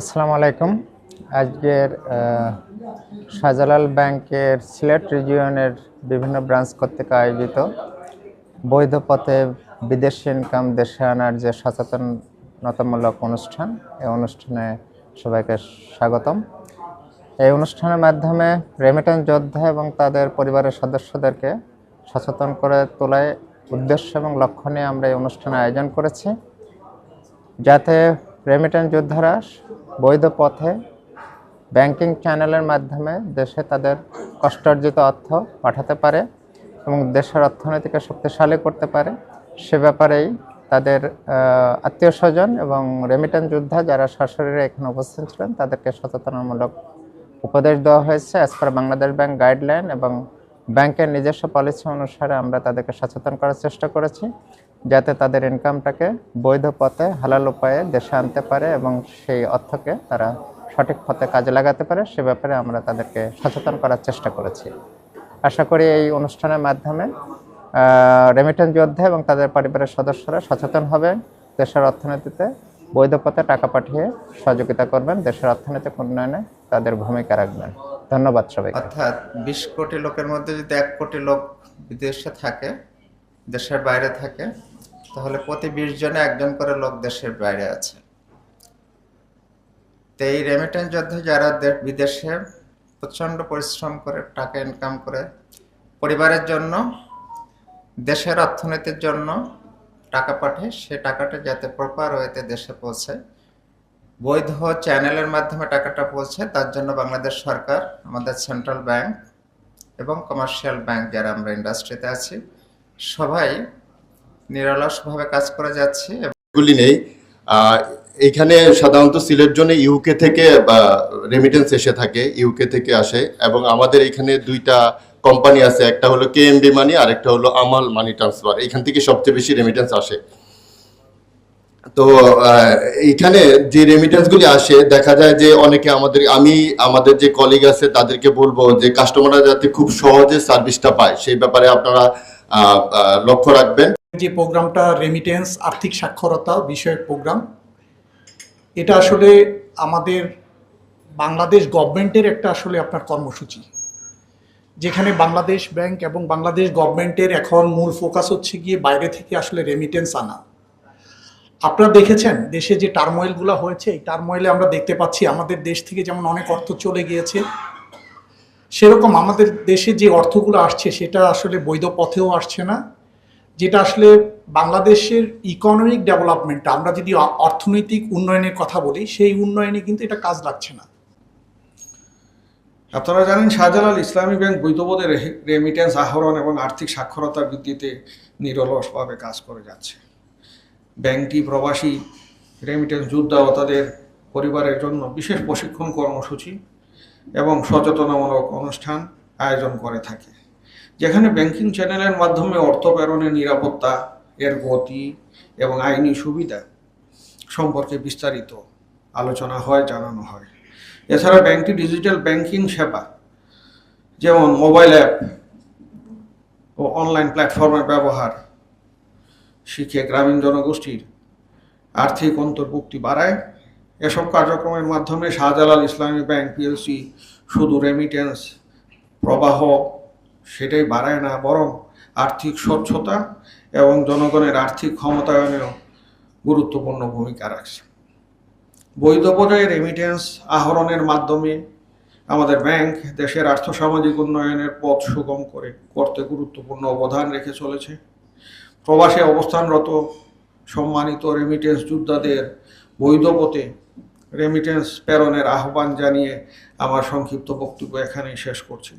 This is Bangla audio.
আসসালামু আলাইকুম। আজকের শাহজালাল ব্যাংকের সিলেট রিজিয়নের বিভিন্ন ব্রাঞ্চ কর্তৃক আয়োজিত বৈধ পথে বিদেশি ইনকাম দেশে আনার যে সচেতনতামূলক অনুষ্ঠান, এই অনুষ্ঠানে সবাইকে স্বাগতম। এই অনুষ্ঠানের মাধ্যমে রেমিটেন্স যোদ্ধা এবং তাদের পরিবারের সদস্যদেরকে সচেতন করে তোলায় উদ্দেশ্য এবং লক্ষ্য নিয়ে আমরা এই অনুষ্ঠানের আয়োজন করেছি। যাতে রেমিটেন্স যোদ্ধারা বৈধ পথে ব্যাংকিং চ্যানেলের মাধ্যমে দেশে তাদের কষ্টার্জিত অর্থ পাঠাতে পারে এবং দেশের অর্থনীতিকে শক্তিশালী করতে পারে। সে ব্যাপারেই তাদের আত্মীয় স্বজন এবং রেমিটেন্স যোদ্ধা যারা সশরীরে এখানে উপস্থিত ছিলেন, তাদেরকে সচেতনামূলক উপদেশ দেওয়া হয়েছে। As per Bangladesh bank guideline এবং ব্যাংকের নিজস্ব পলিসি অনুসারে আমরা তাদেরকে সচেতন করার চেষ্টা করেছি। যাতে তাদের ইনকামটাকে বৈধ পথে, হালাল উপায়ে দেশে আনতে পারে এবং সেই অর্থকে তারা সঠিক পথে কাজে লাগাতে পারে, সে ব্যাপারে আমরা তাদেরকে সচেতন করার চেষ্টা করেছি। আশা করি এই অনুষ্ঠানের মাধ্যমে রেমিটেন্স যোদ্ধা এবং তাদের পরিবারের সদস্যরা সচেতন হবে দেশের অর্থনীতিতে বৈধ পথে টাকা পাঠিয়ে সহযোগিতা করবেন, দেশের অর্থনৈতিক উন্নয়নে তাদের ভূমিকা রাখবেন। ধন্যবাদ সবাইকে। অর্থাৎ বিশ কোটি লোকের মধ্যে যদি এক কোটি লোক বিদেশে থাকে দেশের বাইরে থাকে, তাহলে প্রতি বিশ জনে একজন করে লোক দেশের বাইরে আছে। তো এই রেমিটেন্স যোদ্ধা যারা বিদেশে প্রচণ্ড পরিশ্রম করে, টাকা ইনকাম করে, পরিবারের জন্য, দেশের অর্থনীতির জন্য টাকা পাঠায়, সে টাকাটা যাতে প্রপার ওয়েতে দেশে পৌঁছায়। বৈধ চ্যানেলের মাধ্যমে টাকাটা পৌঁছে তার জন্য বাংলাদেশ সরকার, আমাদের সেন্ট্রাল ব্যাংক এবং কমার্শিয়াল ব্যাংক যারা আমরা ইন্ডাস্ট্রিতে আছি সবাই নিরলসভাবে কাজ করে যাচ্ছে এগুলি নেই। এখানে সাধারণত সিলেট জোনে ইউকে থেকে রেমিটেন্স এসে থাকে, ইউকে থেকে আসে। এবং আমাদের এখানে দুইটা কোম্পানি আছে, একটা হলো কে এম বি মানি আর একটা হলো আমাল মানি ট্রান্সফার এখান থেকে সবচেয়ে বেশি রেমিটেন্স আসে। তো আহ, এইখানে যে রেমিটেন্স গুলি আসে দেখা যায় যে অনেকে আমাদের আমি আমাদের যে কলিগ আছে তাদেরকে বলব যে কাস্টমাররা যাতে খুব সহজে সার্ভিসটা পায়। সেই ব্যাপারে আপনারা লক্ষ্য রাখবেন। যে প্রোগ্রামটা রেমিটেন্স আর্থিক সাক্ষরতা বিষয়ক প্রোগ্রাম এটা আসলে আমাদের বাংলাদেশ গভর্নমেন্টের একটা আসলে আপনার কর্মসূচি। যেখানে বাংলাদেশ ব্যাংক এবং বাংলাদেশ গভর্নমেন্টের এখন মূল ফোকাস হচ্ছে গিয়ে বাইরে থেকে আসলে রেমিটেন্স আনা। আপনারা দেখেছেন দেশে যে টার্মোয়েলগুলো হয়েছে? এই টার্মোয়েলে আমরা দেখতে পাচ্ছি আমাদের দেশ থেকে যেমন অনেক অর্থ চলে গিয়েছে, সেরকম আমাদের দেশে যে অর্থগুলো আসছে সেটা আসলে বৈধ পথেও আসছে না, যেটা আসলে বাংলাদেশের ইকোনমিক ডেভেলপমেন্টটা আমরা যদি অর্থনৈতিক উন্নয়নের কথা বলি, সেই উন্নয়নে কিন্তু এটা কাজ লাগছে না। আপনারা জানেন শাহজালাল ইসলামী ব্যাংক বৈধবোধের রেমিটেন্স আহরণ এবং আর্থিক সাক্ষরতা বৃদ্ধিতে নিরলসভাবে কাজ করে যাচ্ছে। ব্যাংকটি প্রবাসী রেমিটেন্স যোদ্ধা ও তাদের পরিবারের জন্য বিশেষ প্রশিক্ষণ কর্মসূচি এবং সচেতনামূলক অনুষ্ঠান আয়োজন করে থাকে, যেখানে ব্যাংকিং চ্যানেলের মাধ্যমে অর্থ প্রেরণের নিরাপত্তা, এর গতি এবং আইনি সুবিধা সম্পর্কে বিস্তারিত আলোচনা হয়, জানানো হয়। এছাড়া ব্যাংকটি ডিজিটাল ব্যাংকিং সেবা, যেমন মোবাইল অ্যাপ ও অনলাইন প্ল্যাটফর্মের ব্যবহার শিখে গ্রামীণ জনগোষ্ঠীর আর্থিক অন্তর্ভুক্তি বাড়ায়। এসব কার্যক্রমের মাধ্যমে শাহজালাল ইসলামী ব্যাংক পিএলসি শুধু রেমিটেন্স প্রবাহ সেটাই বাড়ায় না, বরং আর্থিক স্বচ্ছতা এবং জনগণের আর্থিক ক্ষমতায়নেও গুরুত্বপূর্ণ ভূমিকা রাখছে। বৈধ পর্যায়ে রেমিটেন্স আহরণের মাধ্যমে আমাদের ব্যাংক দেশের আর্থসামাজিক উন্নয়নের পথ সুগম করে, করতে গুরুত্বপূর্ণ অবদান রেখে চলেছে। প্রবাসে অবস্থানরত সম্মানিত রেমিটেন্স যোদ্ধাদের বৈধপথে রেমিটেন্স প্রেরণের আহ্বান জানিয়ে আমার সংক্ষিপ্ত বক্তব্য এখানেই শেষ করছি।